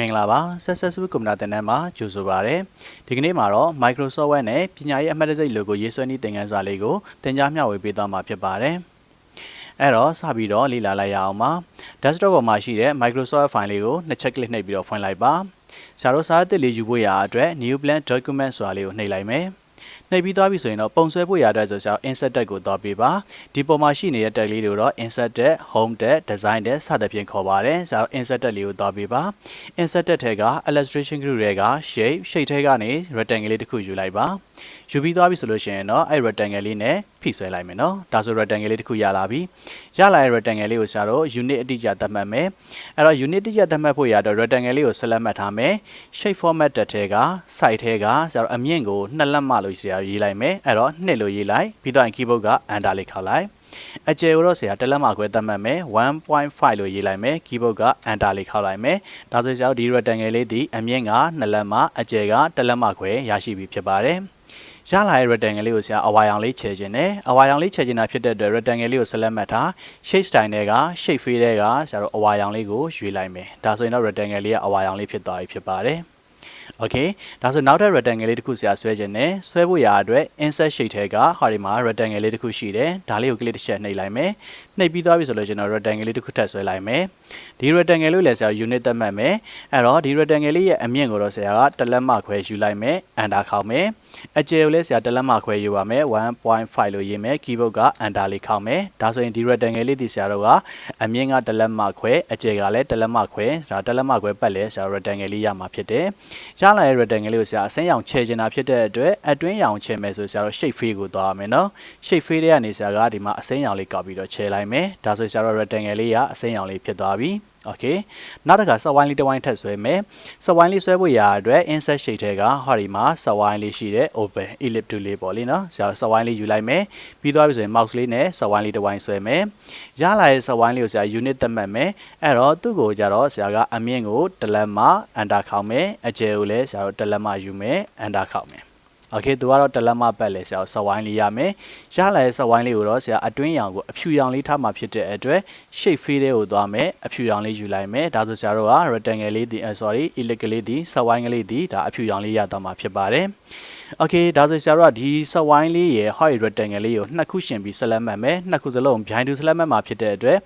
မင်္ဂလာပါ Successful ကွန်ပျူတာသင်တန်းမှာကြိုဆိုပါရစေဒီကနေ့မှာတော့ Microsoft Word နဲ့ပညာရေးအမှတ်တံဆိပ် logo ရေးဆွဲနည်းသင်ခန်းစာလေးကိုသင်ကြားမျှဝေပေးသွားမှာဖြစ်ပါတယ်အဲ့တော့စပြီးတော့လေ့လာလိုက်ရအောင်ပါ desktop ပေါ်မှာရှိတဲ့ Microsoft file လေးကိုနှစ်ချက် click နှိပ်ပြီးတော့ဖွင့်လိုက်ပါဆရာတို့စာအသစ်လေးယူဖို့ရာအတွက် new blank document ဆိုတာလေးကိုနှိပ်လိုက်မယ် နှိပ်ပြီးသွားပြီဆိုရင်တော့ပုံဆွဲဖို့ရတဲ့ဆိုဆရာ insert tag ကိုသွားပေးပါဒီပေါ်မှာရှိနေတဲ့ tag လေးတွေကိုတော့ insert tag home tag design tag စသဖြင့်ခေါ်ပါတယ်ဆရာတို့ insert tag လေးကိုသွားပေးပါ insert tag ထဲက illustration group တွေက shape shape ထဲကနေ rectangle လေးတစ်ခုယူလိုက်ပါယူပြီးသွားပြီဆိုလို့ရှိရင်တော့အဲ့ rectangle လေးနဲ့ဖိဆွဲလိုက်မယ်နော်ဒါဆို rectangle လေးတစ်ခုရလာပြီရလာတဲ့ rectangle လေးကိုဆရာတို့ unit အတိအကျသတ်မှတ်မယ်အဲ့တော့ unit အတိအကျသတ်မှတ်ဖို့ရတော့ rectangle လေးကိုဆက်လက်မှတ်ထားမယ် shape format တက်ထဲက site ထဲကဆရာတို့အမြင့်ကိုနှစ်လက်မလို့ဆရာရေးလိုက်မယ်အဲ့တော့နှစ်လို့ရေးလိုက်ပြီးတော့ keyboard က enter လေးခောက်လိုက်အကျယ်ကိုတော့ဆရာတစ်လက်မခွဲသတ်မှတ်မယ်1.5လို့ရေးလိုက်မယ် keyboard က enter လေးခောက်လိုက်မယ်ဒါဆိုဆရာတို့ဒီ rectangle လေးဒီအမြင့်ကနှစ်လက်မအကျယ်ကတစ်လက်မခွဲရရှိပြီဖြစ်ပါတယ် ရလာတဲ့ rectangle လေးကိုဆရာအဝါရောင်လေးခြယ်ခြင်းနဲ့အဝါရောင်လေးခြယ်ခြင်းတာဖြစ်တဲ့အတွက် rectangle လေးကိုဆက်လက်မှတ်ထား shape style တွေက shape fade တွေကဆရာတို့အဝါရောင်လေးကိုရွေးလိုက်မယ်ဒါဆိုရင်တော့ rectangle လေးကအဝါရောင်လေးဖြစ်သွားပြီဖြစ်ပါတယ်โอเคဒါဆိုနောက်ထပ် rectangle လေးတစ်ခုဆရာဆွဲခြင်းနဲ့ဆွဲဖို့ရာအတွက် insert shape ထဲကဟာဒီမှာ rectangle လေးတစ်ခုရှိတယ်ဒါလေးကို click တစ်ချက်နှိပ်လိုက်မယ် နှိပ်ပြီးသွားပြီဆိုလို့ကျွန်တော် rectangle လေးတစ်ခုထပ်ဆွဲလိုက်မယ်ဒီ rectangle လေးလည်းဆရာ unit သတ်မှတ်မယ်အဲ့တော့ဒီ rectangle လေးရဲ့အမြင့်ကိုတော့ဆရာကတစ်လက်မခွဲယူလိုက်မယ် enter ခေါက်မယ်အကျယ်ကိုလည်းဆရာတစ်လက်မခွဲယူပါမယ်1.5လို့ရေးမယ် keyboard က enter လေးခေါက်မယ်ဒါဆိုရင်ဒီ rectangle လေးဒီဆရာတို့ကအမြင့်ကတစ်လက်မခွဲအကျယ်ကလည်းတစ်လက်မခွဲဒါတစ်လက်မခွဲပတ်လဲဆရာ rectangle လေးရမှာဖြစ်တယ်ရလာတဲ့ rectangle လေးကိုဆရာအစင်းရောင်ခြယ်ချင်တာဖြစ်တဲ့အတွက်အတွင်းရောင်ခြယ်မယ်ဆိုဆရာတို့ shape fade ကိုသွားရမယ်နော် shape fade တွေကနေဆရာကဒီမှာအစင်းရောင်လေးကောက်ပြီးတော့ခြယ်လိုက်မယ်ဒါဆိုဆရာတို့ rectangle လေးကအစင်းရောင်လေးဖြစ်သွားပြီโอเคနောက်တစ်ခါစက်ဝိုင်းလေးတစ်ဝိုင်းထပ်ဆွဲမယ်စက်ဝိုင်းလေးဆွဲဖို့ရာအတွက် insert shape ထဲကဟောဒီမှာစက်ဝိုင်းလေးရှိတဲ့ open ellipse tool လေးပေါ့လေနော်ဆရာစက်ဝိုင်းလေးယူလိုက်မယ်ပြီးသွားပြီဆိုရင် mouse လေးနဲ့စက်ဝိုင်းလေးတစ်ဝိုင်းဆွဲမယ်ရလာတဲ့စက်ဝိုင်းလေးကိုဆရာ unit သတ်မှတ်မယ်အဲ့တော့သူ့ကိုကြတော့ဆရာကအမြင့်ကိုတလက်မ enter ခေါက်မယ်အကျယ်ကိုလည်းဆရာတို့တလက်မယူမယ် enter ခေါက်မယ် โอเคသူကတော့တလက်မပတ်လဲဆရာစဝိုင်းလေးရမယ်ရလာတဲ့စဝိုင်းလေးကိုတော့ဆရာအတွင်းရောင်ကိုအဖြူရောင်လေးထားမှာဖြစ်တဲ့အတွက် shape fade ကိုသွားမယ်အဖြူရောင်လေးယူလိုက်မယ်ဒါဆိုဆရာတို့က rectangle လေးဒီ sorry ellipse လေးဒီစဝိုင်းကလေးဒီဒါအဖြူရောင်လေးရသွားမှာဖြစ်ပါတယ် โอเคဒါဆိုဆရာတို့ကဒီစဝိုင်းလေးရဲ့ height rectangle လေးကိုနှစ်ခုရှင်ပြီးဆက်လက်မှတ်မယ်နှစ်ခုစလုံး behind to ဆက်လက်မှတ်မှာဖြစ်တဲ့အတွက်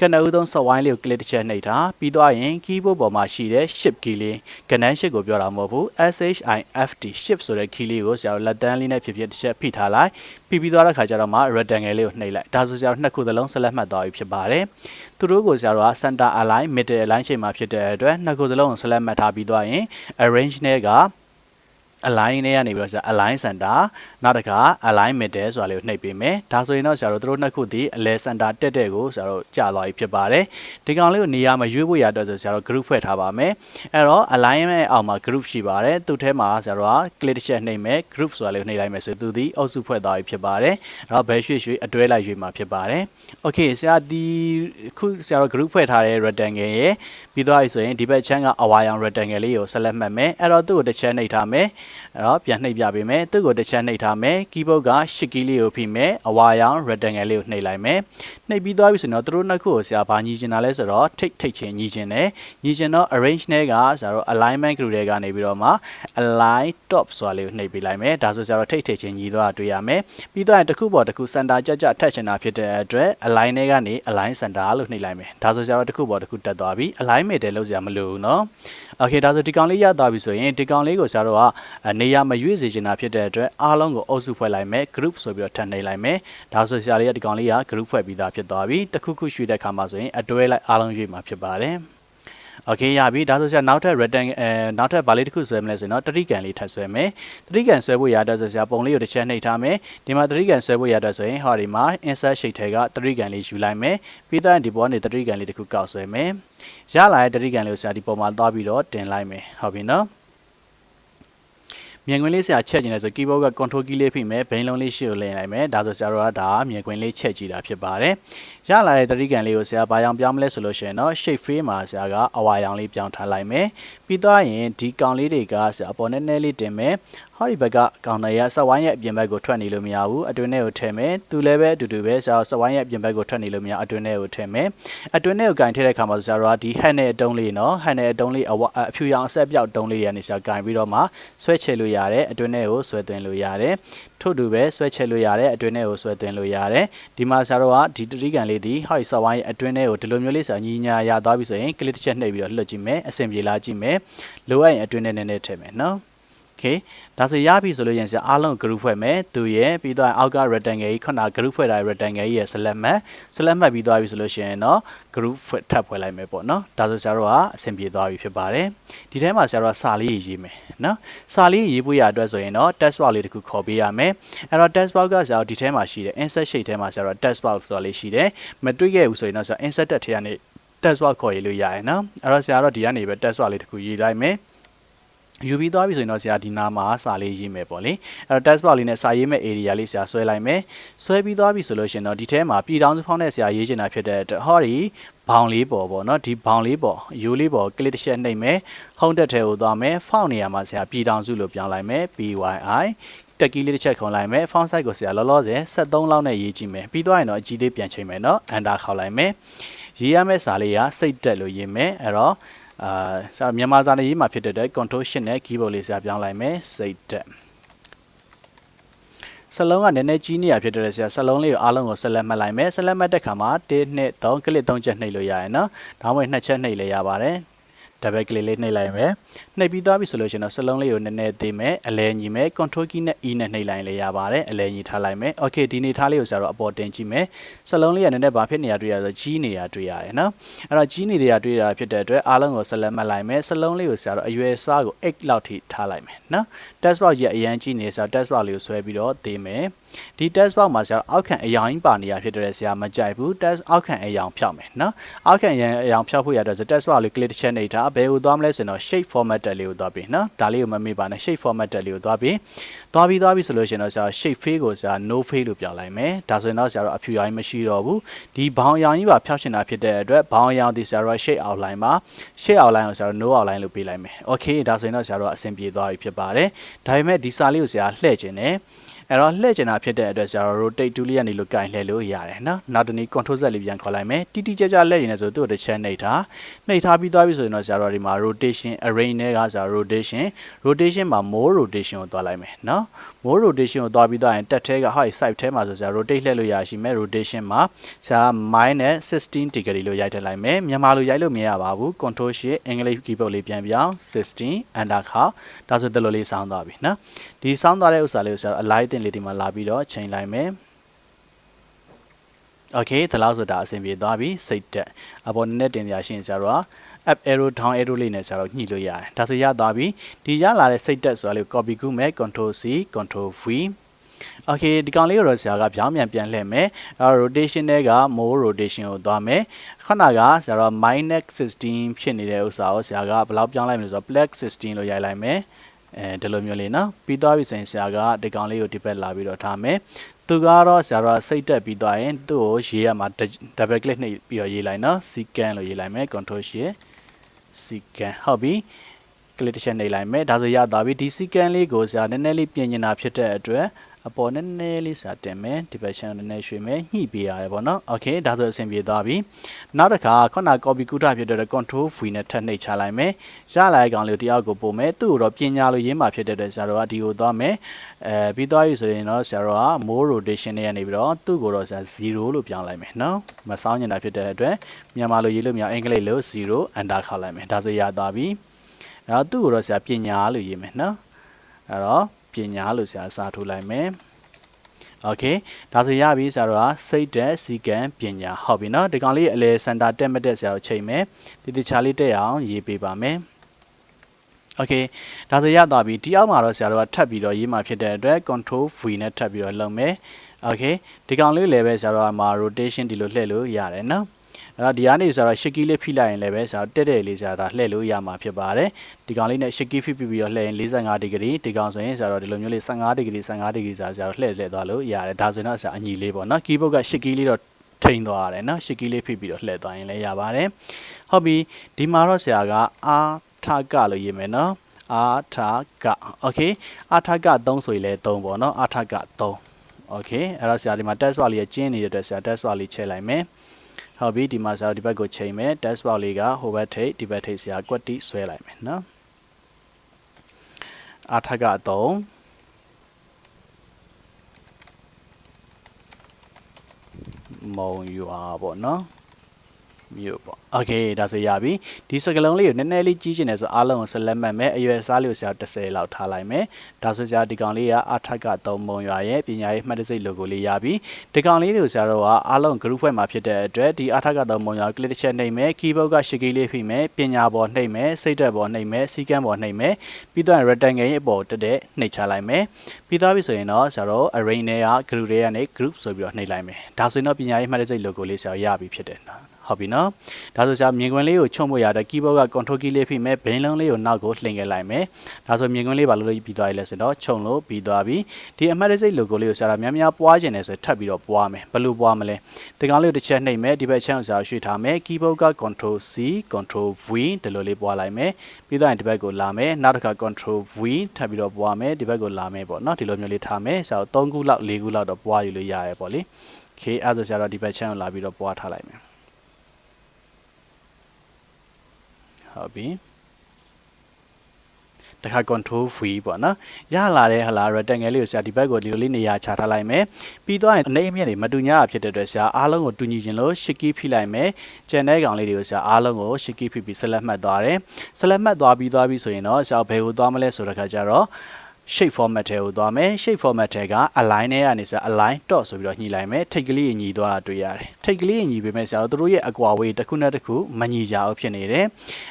ကနဦးသုံးစဝိုင်းလေးကို click တစ်ချက်နှိပ်ထားပြီးသွားရင် keyboard ပေါ်မှာရှိတဲ့ shift key လေးကနန်း shift ကိုပြောတာမဟုတ်ဘူး shift shift ဆိုတဲ့ key လေးကိုဆရာတို့လက်တန်းလေးနဲ့ဖြစ်ဖြစ်တစ်ချက်ဖိထားလိုက်ပြီးပြီးသွားတဲ့ခါကျတော့မှ rectangle လေးကိုနှိပ်လိုက်ဒါဆိုဆရာတို့နှစ်ခုစလုံးဆက်လက်မှတ်သွားပြီဖြစ်ပါတယ်သူတို့ကိုဆရာတို့က center align middle align ချိန်မှာဖြစ်တဲ့အတွက်နှစ်ခုစလုံးကိုဆက်လက်မှတ်ထားပြီးသွားရင် arrange နဲ့က align နဲ့ကနေပြီးတော့ဆရာ align center နောက်တစ်ခါ align middle ဆိုတာလေးကိုနှိပ်ပေးမယ်ဒါဆိုရင်တော့ဆရာတို့တို့နှစ်ခုဒီအလဲ center တက်တဲ့ကိုဆရာတို့ကြာသွားပြီဖြစ်ပါတယ်ဒီကောင်လေးကိုနေရာမှာရွေးဖို့ရတော့ဆိုဆရာတို့ group ဖွဲ့ထားပါမယ်အဲ့တော့ align ရဲ့အောက်မှာ group ရှိပါတယ်သူ့ထဲမှာဆရာတို့က click တစ်ချက်နှိပ်မယ် group ဆိုတာလေးကိုနှိပ်လိုက်မယ်ဆိုသူဒီအုပ်စုဖွဲ့သွားပြီဖြစ်ပါတယ်အဲ့တော့ဘယ်ရွှေ့ရွှေ့အတွဲလိုက်ရွှေ့မှာဖြစ်ပါတယ် okay ဆရာဒီခုဆရာတို့ group ဖွဲ့ထားတဲ့ rectangle ရဲ့ပြီးသွားပြီဆိုရင်ဒီဘက်ချမ်းကအဝါရောင် rectangle လေးကိုဆက်လက်မှတ်မယ်အဲ့တော့သူ့ကိုတစ်ချက်နှိပ်ထားမယ်အဲ့တော့ပြန်နှိပ်ပြပေးမယ်သူ့ကိုတစ်ချက်နှိပ်ထားမယ် keyboard က shift key လေးကိုဖိမယ်အဝါရောင် rectangle လေးကိုနှိပ်လိုက်မယ် နှိပ်ပြီးသွားပြီဆိုတော့သူတို့နှစ်ခုကိုဆရာဘာညီချင်တာလဲဆိုတော့ထိတ်ထိတ်ချင်းညီချင်တယ်ညီချင်တော့ arrange နဲ့ကဆရာတို့ alignment group တွေကနေပြီးတော့မှ align top ဆိုတာလေးကိုနှိပ်ပေးလိုက်မယ်ဒါဆိုဆရာတို့ထိတ်ထိတ်ချင်းညီသွားတာတွေ့ရမယ်ပြီးတော့တစ်ခုပေါ်တစ်ခု center ကြကြထက်ချင်တာဖြစ်တဲ့အတွက် align နဲ့ကနေ align center လို့နှိပ်လိုက်မယ်ဒါဆိုဆရာတို့တစ်ခုပေါ်တစ်ခုတက်သွားပြီ align မဲ့တယ်လို့ဆရာမလိုဘူးเนาะ okay ဒါဆိုဒီကောင်လေးရသွားပြီဆိုရင်ဒီကောင်လေးကိုဆရာတို့ကနေရာမရွေ့စေချင်တာဖြစ်တဲ့အတွက်အားလုံးကိုအုပ်စုဖွဲ့လိုက်မယ် group ဆိုပြီးတော့ထပ်နှိပ်လိုက်မယ်ဒါဆိုဆရာလေးကဒီကောင်လေးက group ဖွဲ့ပြီးသား ဖြစ်သွားပြီတစ်ခုခုရွှေ့တဲ့ခါမှာဆိုရင်အတွဲလိုက်အားလုံးရွေ့မှာဖြစ်ပါတယ်โอเคရပြီဒါဆိုဆရာနောက်ထပ် rectangle အဲနောက်ထပ်ဗာလေးတစ်ခုဆွဲမလဲဆိုရင်တော့တတိကန်လေးထပ်ဆွဲမယ်တတိကန်ဆွဲဖို့ရတဲ့ဆိုဆရာပုံလေးကိုတစ်ချက်နှိပ်ထားမယ်ဒီမှာတတိကန်ဆွဲဖို့ရတဲ့ဆိုရင်ဟောဒီမှာ insert sheet ထဲကတတိကန်လေးယူလိုက်မယ်ပြီးတော့ဒီပေါ်ကနေတတိကန်လေးတစ်ခုကောက်ဆွဲမယ်ရလာတဲ့တတိကန်လေးကိုဆရာဒီပေါ်မှာသွားပြီးတော့တင်လိုက်မယ်ဟုတ်ပြီနော် မြင်ကွင်းလေးဆရာချက်ကျင်လဲဆို keyboard က control key လေးဖိမယ်ဘိန်းလုံးလေးရှေ့ကိုလည်လိုက်မယ်ဒါဆိုဆရာတို့ကဒါမြင်ကွင်းလေးချက်ကြည့်တာဖြစ်ပါတယ်ရလာတဲ့တတိကန်လေးကိုဆရာဘာကြောင်ပြောင်းမလဲဆိုလို့ရှိရင်တော့ shape frame မှာဆရာကအဝါရောင်လေးပြောင်းထားလိုက်မယ် ပြီးတော့ရင်ဒီကောင်လေးတွေကဆရာအပေါ်နည်းနည်းလေးတင်မယ်ဟောဒီဘက်ကကောင်နယ်ရစဝိုင်းရဲ့အပြင်ဘက်ကိုထွက်နေလို့မရဘူးအတွင်းထဲကိုထည့်မယ်သူလည်းပဲအတူတူပဲဆရာစဝိုင်းရဲ့အပြင်ဘက်ကိုထွက်နေလို့မရအတွင်းထဲကိုထည့်မယ်အတွင်းထဲကိုကင်ထည့်တဲ့ခါမှာဆရာတို့ကဒီဟက်နဲ့အတုံးလေးနော်ဟက်နဲ့အတုံးလေးအဝအဖြူရောင်အဆက်ပြောက်တုံးလေးရနေဆရာကင်ပြီးတော့မှဆွဲချလို့ရတယ်အတွင်းထဲကိုဆွဲသွင်းလို့ရတယ်ထို့တူပဲဆွဲချလို့ရတယ်အတွင်းထဲကိုဆွဲသွင်းလို့ရတယ်ဒီမှာဆရာတို့ကဒီတတိကန်လေးဒီဟောဒီစဝိုင်းရဲ့အတွင်းထဲကိုဒီလိုမျိုးလေးဆရာညီညာရသွားပြီဆိုရင်ကလစ်တစ်ချက်နှိပ်ပြီးတော့လှုပ်ကြည့်မယ်အဆင်ပြေလားကြည့်မယ်လိုအပ်ရင်အတွင်းထဲနည်းနည်းထည့်မယ်နော် okay ဒါဆိုရပြီဆိုလို့ရင်ဆရာအားလုံး group ဖွဲ့မယ်သူရဲ့ပြီးတော့အောက်က rectangle ကြီးခုန group ဖွဲ့တာ rectangle ကြီးရဲ့ select မှတ် select မှတ်ပြီးသွားပြီဆိုလို့ရှိရင်တော့ group ဖွဲ့ထပ်ဖွဲ့လိုက်မယ်ပေါ့နော်ဒါဆိုဆရာတို့ကအဆင်ပြေသွားပြီဖြစ်ပါတယ်ဒီထဲမှာဆရာတို့ကစာလေးရေးမယ်နော်စာလေးရေးဖို့ရအတွက်ဆိုရင်တော့ text box လေးတစ်ခုခေါ်ပေးရမယ်အဲ့တော့ text box ကဆရာတို့ဒီထဲမှာရှိတယ် insert sheet ထဲမှာဆရာတို့ text box ဆိုတာလေးရှိတယ်မတွေ့ခဲ့ဘူးဆိုရင်တော့ဆရာ insert တက်ထဲကနေ text box ခေါ်ရေးလို့ရတယ်နော်အဲ့တော့ဆရာတို့ဒီကနေပဲ text box လေးတစ်ခုရေးလိုက်မယ်ယူပြီးသွားပြီဆိုရင်တော့ဆရာဒီနာမှာစာလေးရေးမယ်ပေါ့လေအဲ့တော့ test box လေးနဲ့စာရေးမဲ့ area လေးဆရာဆွဲလိုက်မယ်ဆွဲပြီးသွားပြီဆိုလို့ရှင်တော့ဒီထဲမှာပြည်တောင်စုဖောင်းနဲ့ဆရာရေးချင်တာဖြစ်တဲ့အတွက်ဟောဒီဘောင်လေးပေါ်ပေါ့နော်ဒီဘောင်လေးပေါ်ရိုးလေးပေါ် click တစ်ချက်နှိပ်မယ်ဟုံးတက်ထဲကိုသွားမယ်ဖောင်းနေရာမှာဆရာပြည်တောင်စုလို့ပြောင်းလိုက်မယ် BYI တက်ကီးလေးတစ်ချက်ခုံလိုက်မယ် font size ကိုဆရာလောလောဆယ်73လောက်နဲ့ရေးကြည့်မယ်ပြီးသွားရင်တော့အကြီးလေးပြန်ချိန်မယ်နော် enter ခေါက်လိုက်မယ် ရေးရမယ့်စာလေးကစိတ်တက်လို့ရေးမယ်အဲ့တော့အာဆရာမြန်မာစာနဲ့ရေးမှာဖြစ်တဲ့အတွက် control shift နဲ့ keyboard လေးဆရာပြောင်းလိုက်မယ်စိတ်တက်စလုံးကနည်းနည်းကြီးနေရဖြစ်တဲ့ဆရာစလုံးလေးကိုအားလုံးကိုဆက်လက်မှတ်လိုက်မယ်ဆက်လက်မှတ်တဲ့ခါမှာ1 2 3ကလစ်3ချက်နှိပ်လို့ရရင်နော်ဒါမှမဟုတ်2ချက်နှိပ်လည်းရပါတယ် double click လေးနှိပ်လိုက်မယ် နှိပ်ပြီးသွားပြီဆိုလို့ရှိရင်တော့စလုံးလေးကိုနည်းနည်းသေးမယ်အလဲညီမယ် control key နဲ့ e နဲ့နှိပ်လိုက်လည်းရပါတယ်အလဲညီထားလိုက်မယ် okay ဒီနေထားလေးကိုဆရာတို့အပေါ်တင်ကြည့်မယ်စလုံးလေးကနည်းနည်းဘာဖြစ်နေရတွေ့ရဆိုကြီးနေရတွေ့ရတယ်နော်အဲ့တော့ကြီးနေရတွေ့ရဖြစ်တဲ့အတွက်အားလုံးကိုဆက်လက်မှတ်လိုက်မယ်စလုံးလေးကိုဆရာတို့အရွယ်စားကို8လောက်ထိထားလိုက်မယ်နော် test box ရဲ့အရန်ကြီးနေဆရာ test box လေးကိုဆွဲပြီးတော့သေးမယ်ဒီ test box မှာဆရာအောက်ခံအယောင်ကြီးပါနေရဖြစ်တဲ့ဆရာမကြိုက်ဘူး test အောက်ခံအယောင်ဖြောက်မယ်နော်အောက်ခံအယောင်ဖြောက်ဖို့ရတဲ့ဆို test box လေး click တစ်ချက်နေတာဘယ်ကိုသွားမလဲဆိုတော့ shape format လေးကိုသွားပြီနော်ဒါလေးကိုမမေ့ပါနဲ့ shape format လေးကိုသွားပြီသွားပြီးသွားပြီဆိုလို့ရှိရင်တော့ဆရာ shape fade ကိုဆရာ no fade လို့ပြောင်းလိုက်မယ်ဒါဆိုရင်တော့ဆရာတို့အဖြူအရောင်မရှိတော့ဘူးဒီဘောင်အရောင်ကြီးပါဖြောက်ရှင်တာဖြစ်တဲ့အတွက်ဘောင်အရောင်ဒီဆရာတို့ shape outline မှာ shape outline ကိုဆရာတို့ no outline လို့ပေးလိုက်မယ် okay ဒါဆိုရင်တော့ဆရာတို့အဆင်ပြေသွားပြီဖြစ်ပါတယ်ဒါပေမဲ့ဒီစာလေးကိုဆရာလှည့်ခြင်းနဲ့ အဲ့တော့လှည့်ကျင်တာဖြစ်တဲ့အတွက်ဆရာတို့ rotate tool လေးကနေလို့ကင်လှည့်လို့ရတယ်နော်နောက်တနည်း control z လေးပြန်ခေါ်လိုက်မယ်တိတိကျကျလှည့်ရင်လည်းဆိုသူ့တစ်ချက်နှိပ်ထားနှိပ်ထားပြီးသွားပြီဆိုရင်တော့ဆရာတို့ဒီမှာ rotation arrange နဲ့ကဆရာ rotation rotation မှာ more rotation ကိုသွားလိုက်မယ်နော် more rotation ကိုသွားပြီးသွားရင်တက်ထဲကဟာ site ထဲမှာဆိုဆရာ rotate လှည့်လို့ရရှိမယ် rotation မှာဆရာ minus 16 degree လို့ရိုက်ထည့်လိုက်မယ်မြန်မာလိုရိုက်လို့မရပါဘူး control shift အင်္ဂလိပ် keyboard လေးပြန်ပြောင်း16 enter ခါဒါဆိုတလို့လေးစောင်းသွားပြီနော်ဒီစောင်းသွားတဲ့ဥစ္စာလေးကိုဆရာ align တင်လေးဒီမှာလာပြီးတော့ချိန်လိုက်မယ် okay ဒါလောက်ဆိုတာအဆင်ပြေသွားပြီစိတ်တက်အပေါ်နည်းနည်းတင်ပြရှင်းဆရာတို့ up arrow down arrow လေးနဲ့ဆရာတို့ညှိလို့ရတယ်ဒါဆိုရသွားပြီဒီရလာတဲ့စိတ်တက်ဆိုတာလေးကို copy ကူးမယ် control c control v okay ဒီကောင်လေးကိုတော့ဆရာကပြောင်းပြန်ပြန်လှည့်မယ်အဲ rotation တွေက more rotation ကိုသွားမယ်ခုနကဆရာက minus 16ဖြစ်နေတဲ့ဥစ္စာကိုဆရာကဘယ်လောက်ပြောင်းလိုက်မလဲဆိုတော့ plus 16လို့ရိုက်လိုက်မယ် အဲဒီလိုမျိုးလေးနော်ပြီးသွားပြီဆိုရင်ဆရာကဒီကောင်လေးကိုဒီဘက်လာပြီးတော့ထားမယ်သူကတော့ဆရာတို့စိတ်တက်ပြီးသွားရင်သူ့ကိုရေးရမှာ double click နှိပ်ပြီးတော့ရေးလိုက်နော် secant လို့ရေးလိုက်မယ် control shift secant ဟုတ်ပြီ click တစ်ချက်နှိပ်လိုက်မယ်ဒါဆိုရသွားပြီဒီ secant လေးကိုဆရာနည်းနည်းလေးပြင်နေတာဖြစ်တဲ့အတွက် အပေါ်နည်းနည်းလေးစာတင်မယ်ဒီဘက် channel နည်းနည်းရွှေ့မယ်ညှိပေးရတယ်ပေါ့နော် okay ဒါဆိုအဆင်ပြေသွားပြီနောက်တစ်ခါခုန copy ကူတာဖြစ်တဲ့ control v နဲ့ထပ်နှိပ်ချလိုက်မယ်ရလာတဲ့ကောင်လေးတယောက်ကိုပို့မယ်သူ့ကိုတော့ပညာလိုရေးမှာဖြစ်တဲ့အတွက်ဆရာတော်ကဒီကိုသွားမယ်အဲပြီးသွားပြီဆိုရင်တော့ဆရာတော်က more rotation နဲ့နေပြီးတော့သူ့ကိုတော့ဆရာ0လို့ပြောင်းလိုက်မယ်နော်မစောင်းညင်တာဖြစ်တဲ့အတွက်မြန်မာလိုရေးလို့မရအင်္ဂလိပ်လို0 enter ခေါက်လိုက်မယ်ဒါဆိုရသွားပြီအဲ့တော့သူ့ကိုတော့ဆရာပညာလို့ရေးမယ်နော်အဲ့တော့ ပညာလို့ဆရာစာထိုးလိုက်မယ်โอเคဒါဆိုရပြီဆရာတို့ကစိတ်တက်စီကံပညာဟုတ်ပြီเนาะဒီကောင်လေးအလဲစင်တာတက်မတက်ဆရာတို့ချိန်မယ်ဒီတခြားလေးတက်အောင်ရေးပေးပါမယ်โอเคဒါဆိုရသွားပြီဒီအောက်မှာတော့ဆရာတို့ကထပ်ပြီးတော့ရေးမှဖြစ်တဲ့အတွက် control v နဲ့ထပ်ပြီးတော့လုပ်မယ်โอเคဒီကောင်လေးလည်းပဲဆရာတို့ကမှာ rotation ဒီလိုလှည့်လို့ရတယ်เนาะ အဲ့တော့ဒီကနေဆိုတော့ရှစ်ကီးလေးဖိလိုက်ရင်လည်းပဲဆရာတက်တဲ့လေးဆရာဒါလှည့်လို့ရမှာဖြစ်ပါတယ်ဒီကောင်လေးနဲ့ရှစ်ကီးဖိပြီးပြီးတော့လှည့်ရင်45ဒီဂရီဒီကောင်ဆိုရင်ဆရာတော့ဒီလိုမျိုးလေး15ဒီဂရီ15ဒီဂရီဆရာဆရာလှည့်လှည့်သွားလို့ရတယ်ဒါဆိုရင်တော့ဆရာအညီလေးပေါ့နော်ကီးဘုတ်ကရှစ်ကီးလေးတော့ထိန်သွားရတယ်နော်ရှစ်ကီးလေးဖိပြီးတော့လှည့်သွားရင်လည်းရပါတယ်ဟုတ်ပြီဒီမှာတော့ဆရာကအာထကလို့ရေးမယ်နော် အာထာကโอเคအာထာက3ဆိုရင်လည်း3ပေါ့နော်အာထာက3โอเคအဲ့တော့ဆရာဒီမှာ test bar လေးကျင်းနေတဲ့အတွက်ဆရာ test bar လေးချိန်လိုက်မယ် ဟုတ်ပြီဒီမှာဆရာဒီဘက်ကိုချိန်မယ် test bar လေးကဟိုဘက်ထိပ်ဒီဘက်ထိပ်ဆရာကွက်တိဆွဲလိုက်မယ်နော်အာထာက3မုံရွာပေါ့နော် မြို့ပေါ့โอเคဒါဆိုရပြီဒီစကလုံးလေးကိုနည်းနည်းလေးကြီးချင်တယ်ဆိုအားလုံးကိုဆက်လက်မှတ်မယ်အရွယ်စားလေးကိုဆရာ30လောက်ထားလိုက်မယ်ဒါဆိုဆရာဒီကောင်လေးကအထက်က3မုံရွာရဲ့ပညာရေးမှတ်တစိတ် logo လေးရပြီဒီကောင်လေးတွေကိုဆရာတို့ကအားလုံး group ဖွဲ့မှာဖြစ်တဲ့အတွက်ဒီအထက်က3မုံရွာ click တစ်ချက်နှိပ်မယ် keyboard ကရှစ်ကီးလေးဖိမယ်ပညာပေါ်နှိပ်မယ်စိတ်သက်ပေါ်နှိပ်မယ်စီကန်းပေါ်နှိပ်မယ်ပြီးတော့ rectangle ရဲ့အပေါ်တက်တဲ့နှိပ်ချလိုက်မယ်ပြီးသွားပြီဆိုရင်တော့ဆရာတို့ array နဲ့က group တွေကနေ group ဆိုပြီးတော့နှိပ်လိုက်မယ်ဒါဆိုရင်တော့ပညာရေးမှတ်တစိတ် logo လေးဆရာရပြီဖြစ်တယ်နော် ဟုတ်ပြီနော်ဒါဆိုဆရာမြင်ကွင်းလေးကိုချုံဖို့ရတဲ့ keyboard က control key လေးဖိမယ်ဘင်းလုံးလေးကိုနောက်ကိုလှင်ခဲ့လိုက်မယ်ဒါဆိုမြင်ကွင်းလေးဘာလို့လို့ပြီးသွားရလဲဆိုတော့ချုံလို့ပြီးသွားပြီဒီအမှတ်တစိတ် logo လေးကိုဆရာများများပွားခြင်းနဲ့ဆိုထပ်ပြီးတော့ပွားမယ်ဘယ်လိုပွားမလဲဒီကောင်လေးကိုတစ်ချက်နှိပ်မယ်ဒီဘက်ချမ်းကိုဆရာရွှေ့ထားမယ် keyboard က control c control v ဒီလိုလေးပွားလိုက်မယ်ပြီးတော့ဒီဘက်ကိုလာမယ်နောက်တစ်ခါ control v ထပ်ပြီးတော့ပွားမယ်ဒီဘက်ကိုလာမယ်ပေါ့နော်ဒီလိုမျိုးလေးထားမယ်ဆရာ3ခုလောက်4ခုလောက်တော့ပွားယူလို့ရရဲပေါ့လေ K အဲ့ဒါဆရာတော့ဒီဘက်ချမ်းကိုလာပြီးတော့ပွားထားလိုက်မယ် ဟုတ်ပြီတခါ control v ပေါ့နော်ရလာတဲ့ဟလာ rectangle လေးကိုဆရာဒီဘက်ကိုဒီလိုလေးနေရာချထားလိုက်မယ်ပြီးတော့အနေအမြင့်တွေမတူညာဖြစ်တဲ့အတွက်ဆရာအားလုံးကိုတူညီခြင်းလို့ရှစ်ကီးဖိလိုက်မယ်ကျန်တဲ့ကောင်လေးတွေကိုဆရာအားလုံးကိုရှစ်ကီးဖိပြီးဆက်လက်မှတ်သွားတယ်ဆက်လက်မှတ်သွားပြီးသွားပြီဆိုရင်တော့ဆရာဘယ်ကိုသွားမလဲဆိုတော့ခါကျတော့ shape format ထဲကိုသွားမယ် shape format ထဲက align နဲ့ကနေစ align dot ဆိုပြီးတော့ညှိလိုက်မယ်ထိတ်ကလေးညီသွားတာတွေ့ရတယ်ထိတ်ကလေးညီပေမဲ့ဆရာတို့တို့ရဲ့အကွာဝေးတစ်ခုနဲ့တစ်ခုမညီကြအောင်ဖြစ်နေတယ်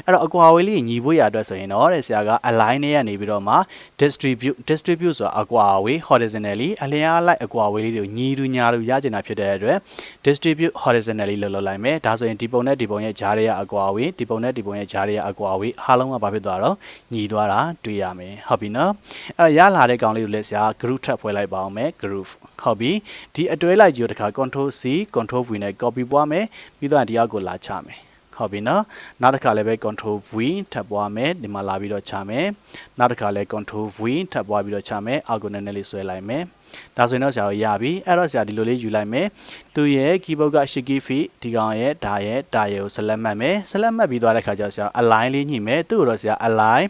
အဲ့တော့အကွာဝေးလေးညီဖို့ရအတွက်ဆိုရင်တော့တဲ့ဆရာက align နဲ့ကနေပြီးတော့မှ distribute distribute ဆိုတာအကွာဝေး horizontally အလျားလိုက်အကွာဝေးလေးတွေကိုညီတူညာတူရကျင်တာဖြစ်တဲ့အတွက် distribute horizontally လို့လုပ်လိုက်မယ်ဒါဆိုရင်ဒီပုံနဲ့ဒီပုံရဲ့ဂျားတွေကအကွာဝေးဒီပုံနဲ့ဒီပုံရဲ့ဂျားတွေကအကွာဝေးအားလုံးကဘာဖြစ်သွားတော့ညီသွားတာတွေ့ရမယ်ဟုတ်ပြီနော်အဲ့ရလာတဲ့ကောင်လေးကိုလည်းဆရာ group ထပ်ဖွဲ့လိုက်ပါအောင်မယ် group ဟုတ်ပြီဒီအတွဲလိုက်ကြီးကိုတခါ control c control v နဲ့ copy ပွားမယ်ပြီးတော့ဒီအောက်ကိုလာချမယ် ဟုတ်ပြီနော်နောက်တစ်ခါလည်းပဲ control v ထပ်ပွားမယ်ဒီမှာလာပြီးတော့ချမယ်နောက်တစ်ခါလည်း control v ထပ်ပွားပြီးတော့ချမယ်အောက်ကိုနည်းနည်းလေးဆွဲလိုက်မယ်ဒါဆိုရင်တော့ဆရာတို့ရပြီအဲ့တော့ဆရာဒီလိုလေးယူလိုက်မယ်သူရဲ့ keyboard က shiki feet ဒီကောင်ရဲ့ဒါရဲ့ဒါရဲ့ကို select မှတ်မယ် select မှတ်ပြီးသွားတဲ့ခါကျတော့ဆရာ align လေးညှိမယ်သူ့ကိုတော့ဆရာ align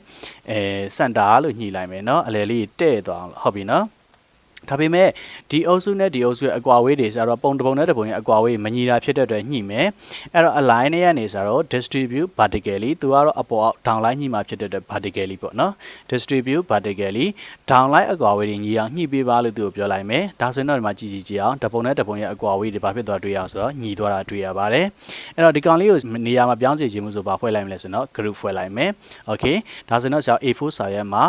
အဲ center လို့ညှိလိုက်မယ်เนาะအလယ်လေးတဲ့သွားအောင်ဟုတ်ပြီเนาะ ဒါပေမဲ့ဒီအုပ်စုနဲ့ဒီအုပ်စုရဲ့အကွာဝေးတွေဆိုတော့ပုံတစ်ပုံနဲ့တစ်ပုံရဲ့အကွာဝေးမညီတာဖြစ်တဲ့အတွက်ညှိမယ်အဲ့တော့ align နဲ့ကနေဆိုတော့ distribute vertically သူကတော့အပေါ်အောက် downline ညှိမှာဖြစ်တဲ့အတွက် vertically ပေါ့နော် distribute vertically downline အကွာဝေးတွေညီအောင်ညှိပေးပါလို့သူကိုပြောလိုက်မယ်ဒါဆိုရင်တော့ဒီမှာကြည့်ကြည့်ကြည့်အောင်တစ်ပုံနဲ့တစ်ပုံရဲ့အကွာဝေးတွေဘာဖြစ်သွားတွေ့ရအောင်ဆိုတော့ညီသွားတာတွေ့ရပါတယ်အဲ့တော့ဒီကောင်လေးကိုနေရာမှာပြောင်းစီခြင်းမှုဆိုဘာဖွဲ့လိုက်မလဲဆိုတော့ group ဖွဲ့လိုက်မယ် okay ဒါဆိုတော့ဆရာ A4 စာရွက်မှာ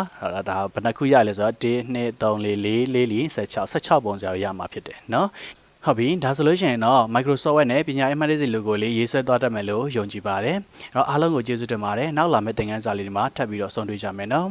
ဒါဘယ်နှခုရလဲဆိုတော့1 2 3 4 4 4 4 16 16ပုံစရာရမှာဖြစ်တယ်เนาะဟုတ်ပြီဒါဆိုလို့ရှိရင်တော့ Microsoft Word နဲ့ပညာရေးမှတ်တမ်း logo လေးရေးဆွဲသွားတတ်မယ်လို့ယုံကြည်ပါတယ်အဲ့တော့အားလုံးကိုကျေးဇူးတင်ပါတယ်နောက်လာမယ့်သင်ခန်းစာလေးတွေမှာထပ်ပြီးတော့ဆုံတွေ့ကြမယ်နော်